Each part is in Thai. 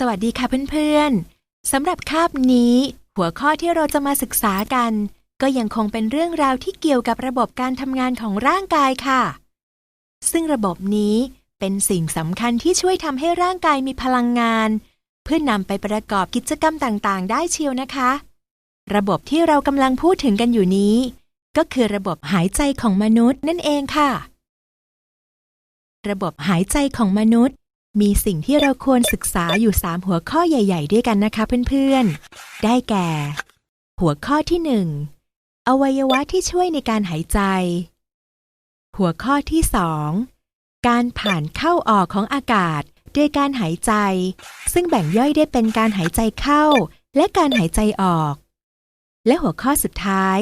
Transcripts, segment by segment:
สวัสดีค่ะเพื่อนๆสำหรับคาบนี้ หัวข้อที่เราจะมาศึกษากัน ก็ยังคงเป็นเรื่องราวที่เกี่ยวกับระบบการทำงานของร่างกายค่ะ ซึ่งระบบนี้เป็นสิ่งสำคัญที่ช่วยทำให้ร่างกายมีพลังงาน เพื่อนำไปประกอบกิจกรรมต่างๆ ได้เชียวนะคะ ระบบที่เรากำลังพูดถึงกันอยู่นี้ ก็คือระบบหายใจของมนุษย์นั่นเองค่ะ ระบบหายใจของมนุษย์ มีสิ่งที่เราควรศึกษาอยู่ 3 หัวข้อใหญ่ ๆ ด้วยกันนะคะเพื่อนๆ ได้แก่ หัวข้อที่ 1 อวัยวะที่ช่วยในการหายใจ หัวข้อที่ 2 การผ่านเข้าออกของอากาศด้วยการหายใจ ซึ่งแบ่งย่อยได้เป็นการหายใจเข้า และการหายใจออก และหัวข้อสุดท้าย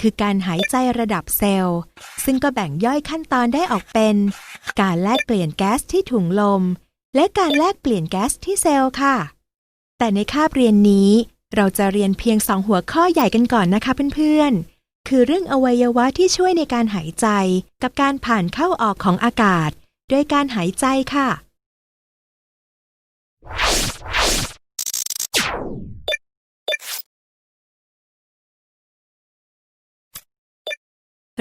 คือการหายใจระดับเซลล์ ซึ่งก็แบ่งย่อยขั้นตอนได้ออกเป็น การแลกเปลี่ยนแก๊สที่ถุงลม และการแลกเปลี่ยนแก๊สที่เซลล์ค่ะ แต่ในคาบเรียนนี้เราจะเรียนเพียงสองหัวข้อใหญ่กันก่อนนะคะเพื่อนๆ คือเรื่องอวัยวะที่ช่วยในการหายใจ กับการผ่านเข้าออกของอากาศโดยการหายใจค่ะ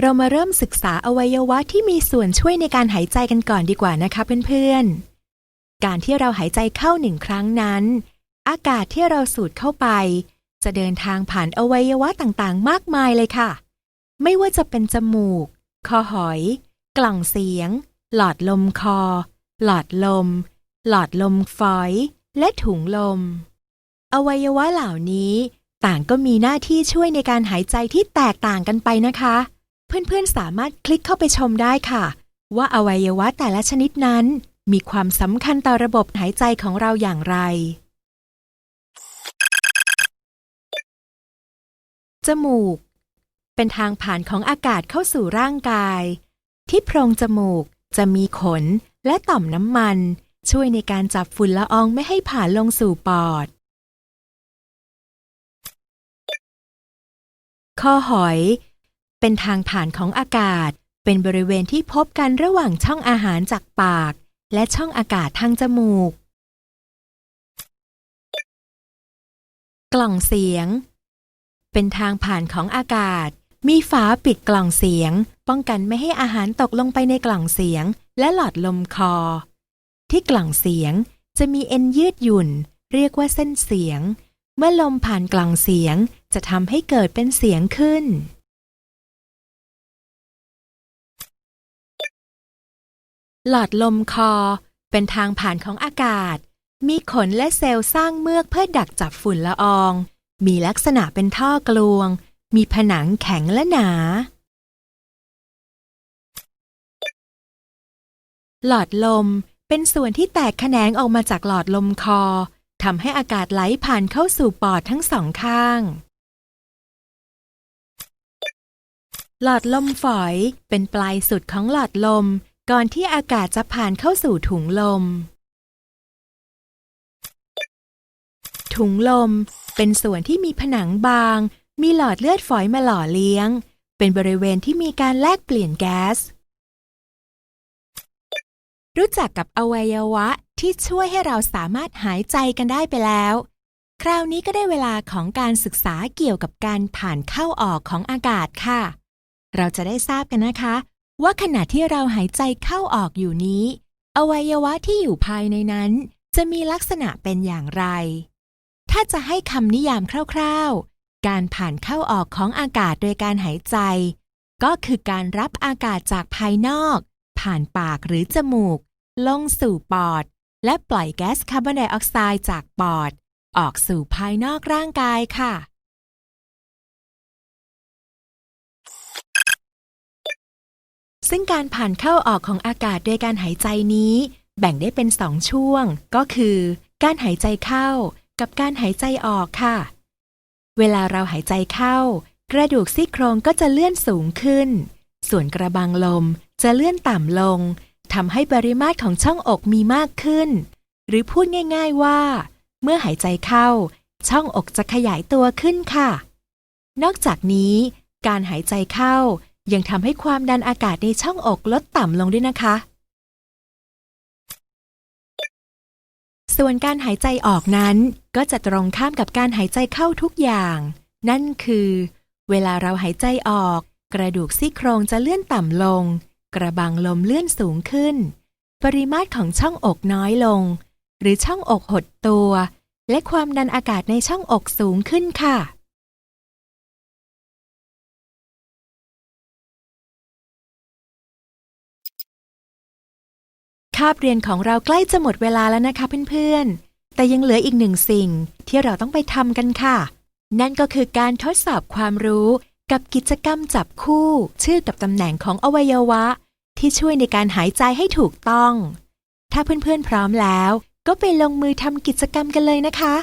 เรามาเริ่มศึกษาอวัยวะที่มีส่วนช่วยในการหายใจกันก่อนดีกว่านะคะเพื่อนๆ การที่เราหายใจเข้าหนึ่งครั้งนั้น อากาศที่เราสูดเข้าไป จะเดินทางผ่านอวัยวะต่างๆ มากมายเลยค่ะ ไม่ว่าจะเป็นจมูก คอหอย กล่องเสียง หลอดลมคอ หลอดลม หลอดลมฝอย และถุงลม อวัยวะเหล่านี้ต่างก็มีหน้าที่ช่วยในการหายใจที่แตกต่างกันไปนะคะ เพื่อนๆสามารถคลิกเข้าไปชมได้ค่ะ ว่าอวัยวะแต่ละชนิดนั้น มีความสำคัญต่อระบบหายใจของเราอย่างไร จมูก เป็นทางผ่านของอากาศเข้าสู่ร่างกาย ที่โพรงจมูกจะมีขนและต่อมน้ำมัน ช่วยในการจับฝุ่นละอองไม่ให้ผ่านลงสู่ปอดข้อหอย เป็นทางผ่านของอากาศ เป็นบริเวณที่พบกันระหว่างช่องอาหารจากปาก และช่องอากาศทางจมูก กล่องเสียง เป็นทางผ่านของอากาศ มีฝาปิดกล่องเสียง ป้องกันไม่ให้อาหารตกลงไปในกล่องเสียง และหลอดลมคอ ที่กล่องเสียงจะมีเอ็นยืดหยุ่น เรียกว่าเส้นเสียง เมื่อลมผ่านกล่องเสียงจะทำให้เกิดเป็นเสียงขึ้น หลอดลมคอ เป็นทางผ่านของอากาศ มีขนและเซลล์สร้างเมือกเพื่อดักจับฝุ่นละออง มีลักษณะเป็นท่อกลวง มีผนังแข็งและหนา หลอดลมเป็นส่วนที่แตกแขนงออกมาจากหลอดลมคอทำให้อากาศไหลผ่านเข้าสู่ปอดทั้งสองข้าง หลอดลมฝอยเป็นปลายสุดของหลอดลม ก่อนที่อากาศจะผ่านเข้าสู่ถุงลม ถุงลมเป็นส่วนที่มีผนังบาง มีหลอดเลือดฝอยมาหล่อเลี้ยง เป็นบริเวณที่มีการแลกเปลี่ยนแก๊ส รู้จักกับอวัยวะที่ช่วยให้เราสามารถหายใจกันได้ไปแล้ว คราวนี้ก็ได้เวลาของการศึกษาเกี่ยวกับการผ่านเข้าออกของอากาศค่ะ เราจะได้ทราบกันนะคะ ว่าขณะที่เราหายใจเข้าออกอยู่นี้ อวัยวะที่อยู่ภายในนั้น จะมีลักษณะเป็นอย่างไร ถ้าจะให้คำนิยามคร่าวๆ การผ่านเข้าออกของอากาศโดยการหายใจ ก็คือการรับอากาศจากภายนอก ผ่านปากหรือจมูก ลงสู่ปอด และปล่อยแก๊สคาร์บอนไดออกไซด์จากปอด ออกสู่ภายนอกร่างกายค่ะ ซึ่งการผ่านเข้าออกของอากาศโดยการหายใจนี้ แบ่งได้เป็นสองช่วง ก็คือ การหายใจเข้ากับการหายใจออกค่ะ เวลาเราหายใจเข้า กระดูกซี่โครงก็จะเลื่อนสูงขึ้น ส่วนกระบังลมจะเลื่อนต่ำลงทำให้ปริมาตรของช่องอกมีมากขึ้น หรือพูดง่าย ๆว่า เมื่อหายใจเข้า ช่องอกจะขยายตัวขึ้นค่ะ นอกจากนี้ การหายใจเข้า ยังทำให้ความดันอากาศในช่องอกลดต่ำลงด้วยนะคะ ส่วนการหายใจออกนั้น ก็จะตรงข้ามกับการหายใจเข้าทุกอย่าง นั่นคือ เวลาเราหายใจออก กระดูกซี่โครงจะเลื่อนต่ำลง กระบังลมเลื่อนสูงขึ้น ปริมาตรของช่องอกน้อยลง หรือช่องอกหดตัว และความดันอากาศในช่องอกสูงขึ้นค่ะ คาบเรียนของเราใกล้จะหมดเวลาแล้วนะคะเพื่อนๆ แต่ยังเหลืออีกหนึ่งสิ่งที่เราต้องไปทำกันค่ะ นั่นก็คือการทดสอบความรู้กับกิจกรรมจับคู่ ชื่อกับตำแหน่งของอวัยวะ ที่ช่วยในการหายใจให้ถูกต้อง ถ้าเพื่อนๆพร้อมแล้ว ก็ไปลงมือทำกิจกรรมกันเลยนะคะ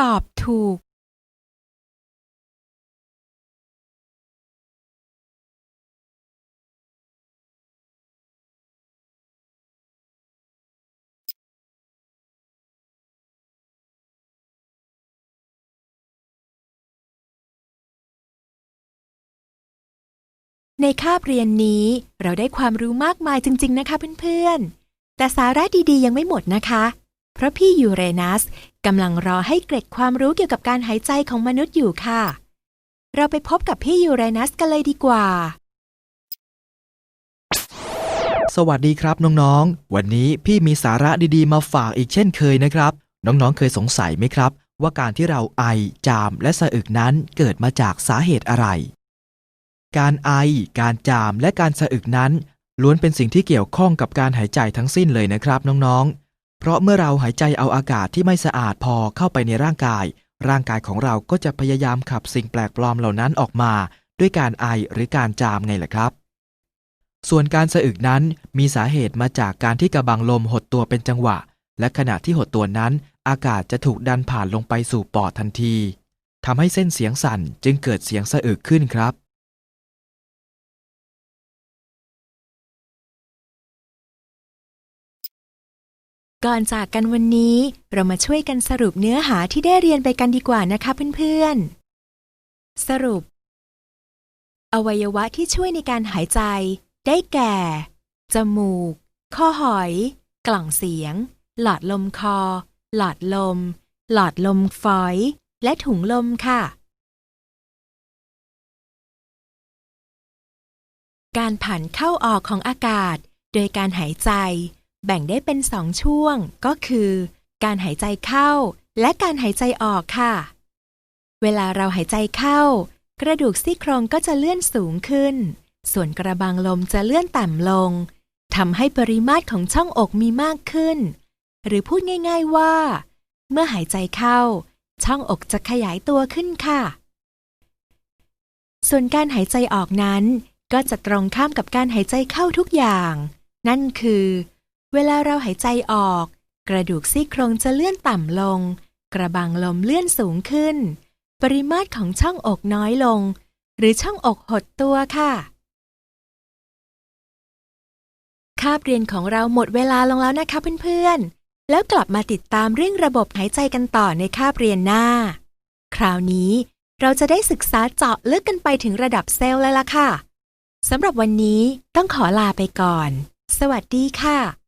ตอบถูกในคาบเรียนนี้เราได้ความรู้มากมายจริง ๆ นะคะเพื่อน ๆ แต่สาระดีๆ ยังไม่หมดนะคะ เพราะพี่ยูเรนัส กำลังรอให้เกร็ดความรู้เกี่ยวกับการหายใจของมนุษย์อยู่ค่ะ เราไปพบกับพี่ยูเรนัสกันเลยดีกว่า สวัสดีครับน้องๆ วันนี้พี่มีสาระดีๆ มาฝากอีกเช่นเคยนะครับ น้องๆ เคยสงสัยไหมครับ ว่าการที่เราไอ จาม และสะอึกนั้นเกิดมาจากสาเหตุอะไร การไอ การจาม และการสะอึกนั้น ล้วนเป็นสิ่งที่เกี่ยวข้องกับการหายใจทั้งสิ้นเลยนะครับน้องๆ เพราะเมื่อเราหายใจเอาอากาศที่ไม่สะอาดพอเข้าไปในร่างกาย ร่างกายของเราก็จะพยายามขับสิ่งแปลกปลอมเหล่านั้นออกมา ด้วยการไอหรือการจามไงล่ะครับ ส่วนการสะอึกนั้นมีสาเหตุมาจากการที่กระบังลมหดตัวเป็นจังหวะ และขณะที่หดตัวนั้น อากาศจะถูกดันผ่านลงไปสู่ปอดทันทีทำให้เส้นเสียงสั่นจึงเกิดเสียงสะอึกขึ้นครับ ก่อนจากกันวันนี้เรามาช่วยกันสรุปเนื้อหาที่ได้เรียนไปกันดีกว่านะคะเพื่อนๆ สรุป อวัยวะที่ช่วยในการหายใจ ได้แก่ จมูก ข้อหอย กล่องเสียง หลอดลมคอ หลอดลม หลอดลมฝอย และถุงลมค่ะ การผ่านเข้าออกของอากาศ โดยการหายใจ แบ่งได้เป็นสองช่วง ก็คือ การหายใจเข้า และการหายใจออกค่ะ เวลาเราหายใจเข้า กระดูกซี่โครงก็จะเลื่อนสูงขึ้น ส่วนกระบังลมจะเลื่อนต่ำลงทำให้ปริมาตรของช่องอกมีมากขึ้น หรือพูดง่าย ๆว่า เมื่อหายใจเข้า ช่องอกจะขยายตัวขึ้นค่ะ ส่วนการหายใจออกนั้น ก็จะตรงข้ามกับการหายใจเข้าทุกอย่าง นั่นคือ เวลาเราหายใจออก กระดูกซี่โครงจะเลื่อนต่ำลง กระบังลมเลื่อนสูงขึ้น ปริมาตรของช่องอกน้อยลง หรือช่องอกหดตัวค่ะ คาบเรียนของเราหมดเวลาลงแล้วนะคะเพื่อนๆ แล้วกลับมาติดตามเรื่องระบบหายใจกันต่อในคาบเรียนหน้า คราวนี้เราจะได้ศึกษาเจาะลึกกันไปถึงระดับเซลล์แล้วล่ะค่ะสำหรับวันนี้ต้องขอลาไปก่อน สวัสดีค่ะ